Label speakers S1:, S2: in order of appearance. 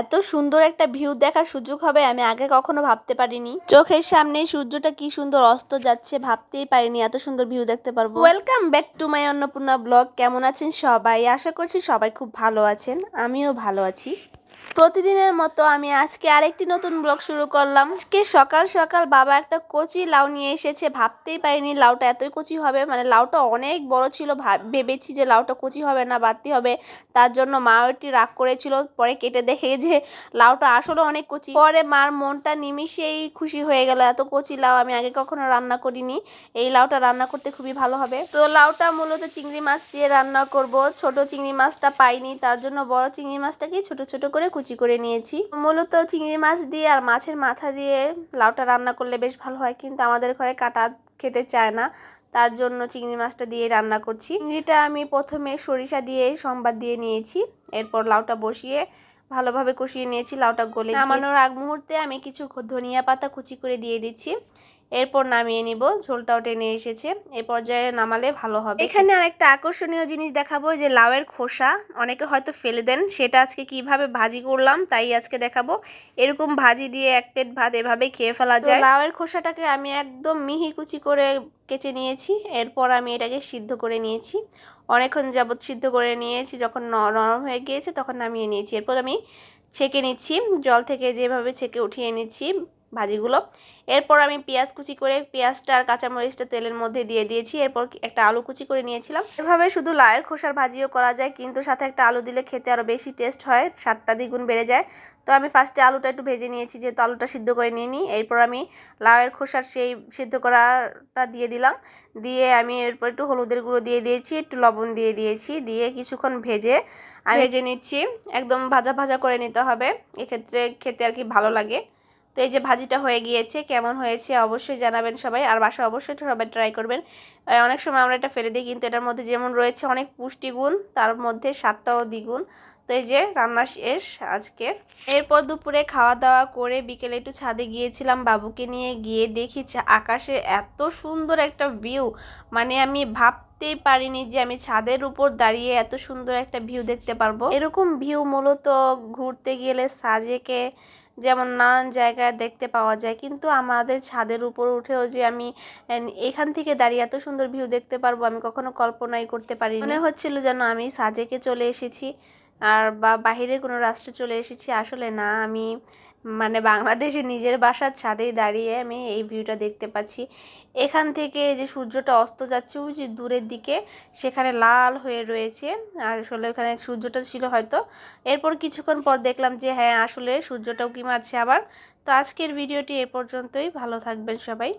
S1: এত সুন্দর একটা ভিউ দেখার সুযোগ হবে আমি আগে কখনো ভাবতে পারিনি। চোখের সামনে সূর্যটা কি সুন্দর অস্ত যাচ্ছে, ভাবতেই পারিনি এত সুন্দর ভিউ দেখতে পারব। Welcome back to my Annapurna blog কেমন আছেন সবাই? আশা করছি সবাই খুব ভালো আছেন। আমিও ভালো আছি। প্রতিদিনের মতো আমি আজকে আরেকটি নতুন ব্লগ শুরু করলাম। আজকে সকাল সকাল বাবা একটা কচি লাউ নিয়ে এসেছে। ভাবতেই পারিনি লাউটা এতই কচি হবে। মানে লাউটা অনেক বড় ছিল। ভেবেছি যে লাউটা কচি হবে না, বাড়তি হবে। তার জন্য মা একটি রাগ করেছিল। পরে কেটে দেখে যে লাউটা আসলে অনেক কচি। পরে মার মনটা নিমিশেই খুশি হয়ে গেল। এত কচি লাউ আমি আগে কখনো রান্না করিনি। এই লাউটা রান্না করতে খুবই ভালো হবে। তো লাউটা মূলত চিংড়ি মাছ দিয়ে রান্না করব। ছোট চিংড়ি মাছটা পাইনি। তার জন্য বড় চিংড়ি মাছটাকে ছোট ছোট করে কুচি করে নিয়েছি। মূলত চিংড়ি মাছ দিয়ে আর মাছের মাথা দিয়ে লাউটা রান্না করলে বেশ ভালো হয়। কিন্তু আমাদের ঘরে কাটা খেতে চায় না। তার জন্য চিংড়ি মাছটা দিয়ে রান্না করছি। চিংড়িটা আমি প্রথমে সরিষা দিয়ে সম্বাদ দিয়ে নিয়েছি। এরপর লাউটা বসিয়ে ভালোভাবে কষিয়ে নিয়েছি। লাউটা গলে নামানোর আগ মুহূর্তে আমি কিছু ধনিয়া পাতা কুচি করে দিয়ে দিচ্ছি। এরপর নামিয়ে নিব ঝোলটাও টেনে এসেছে। এ পর্যায়ে নামালে ভালো হবে। এখানে আরেকটা আকর্ষণীয় জিনিস দেখাবো যে লাউয়ের খোসা। অনেকে হয়তো ফেলে দেন সেটা আজকে কীভাবে ভাজি করলাম তাই আজকে দেখাবো। এরকম ভাজি দিয়ে এক প্লেট ভাত এভাবে খেয়ে ফেলা যায়। লাউয়ের খোসাটাকে আমি একদম মিহি কুচি করে কেচে নিয়েছি এরপর আমি এটাকে সিদ্ধ করে নিয়েছি। অনেকক্ষণ যাবৎ সিদ্ধ করে নিয়েছি যখন নরম হয়ে গিয়েছে তখন নামিয়ে নিয়েছি। এরপর আমি ছেঁকে নিচ্ছি জল থেকে যেভাবে ছেঁকে উঠিয়ে নিচ্ছি ভাজিগুলো। এরপর আমি পেঁয়াজ কুচি করে পেঁয়াজটা আর কাঁচামরিচটা তেলের মধ্যে দিয়ে দিয়েছি। এরপর একটা আলু কুচি করে নিয়েছিলাম। এভাবে শুধু লায়ের খোসার ভাজিও করা যায় কিন্তু সাথে একটা আলু দিলে খেতে আরও বেশি টেস্ট হয় স্বাদটা দ্বিগুণ বেড়ে যায়। তো আমি ফার্স্টে আলুটা একটু ভেজে নিয়েছি যেহেতু আলুটা সিদ্ধ করে নিয়ে নিই এরপর আমি লাউয়ের খোসার সেই সিদ্ধ করাটা দিয়ে দিলাম। দিয়ে আমি এরপর একটু হলুদের গুঁড়ো দিয়ে দিয়েছি একটু লবণ দিয়ে দিয়েছি। দিয়ে কিছুক্ষণ ভেজে আমি ভেজে নিচ্ছি। একদম ভাজা ভাজা করে নিতে হবে। এক্ষেত্রে খেতে আর কি ভালো লাগে। তো এই যে ভাজিটা হয়ে গিয়েছে, কেমন হয়েছে অবশ্যই জানাবেন সবাই, আর বাসা অবশ্যই সবাই ট্রাই করবেন। অনেক সময় আমরা এটা ফেলে দিই, কিন্তু এটার মধ্যে যেমন রয়েছে অনেক পুষ্টিগুণ, তার মধ্যে স্বাদটাও দ্বিগুণ। তো এই যে রান্না শেষ আজকের। এরপর দুপুরে খাওয়া দাওয়া করে বিকেলে একটু ছাদে গিয়েছিলাম, বাবুকে নিয়ে গিয়ে দেখি আকাশে এত সুন্দর একটা ভিউ মানে আমি ভাবতেই পারিনি যে আমি ছাদের উপর দাঁড়িয়ে এত সুন্দর একটা ভিউ দেখতে পারব। এরকম ভিউ মূলত ঘুরতে গেলে সাজেকে যেমন নানান জায়গায় দেখতে পাওয়া যায়, কিন্তু আমাদের ছাদের উপর উঠেও যে আমি এখান থেকে দাঁড়িয়ে এত সুন্দর ভিউ দেখতে পারব আমি কখনো কল্পনাই করতে পারি মনে হচ্ছিল যেন আমি সাজেকে চলে এসেছি। আর বা বাহিরের কোনো রাষ্ট্রে চলে এসেছি, আসলে না। আমি মানে বাংলাদেশে নিজের বাসার ছাদেই দাঁড়িয়ে আমি এই ভিউটা দেখতে পাচ্ছি। এখান থেকে যে সূর্যটা অস্ত যাচ্ছে, ওই যে দূরের দিকে, সেখানে লাল হয়ে রয়েছে। আর আসলে ওখানে সূর্যটা ছিল হয়তো। এরপর কিছুক্ষণ পর দেখলাম যে হ্যাঁ আসলে সূর্যটাও কি মারছে আবার। তো আজকের ভিডিওটি এ পর্যন্তই। ভালো থাকবেন সবাই।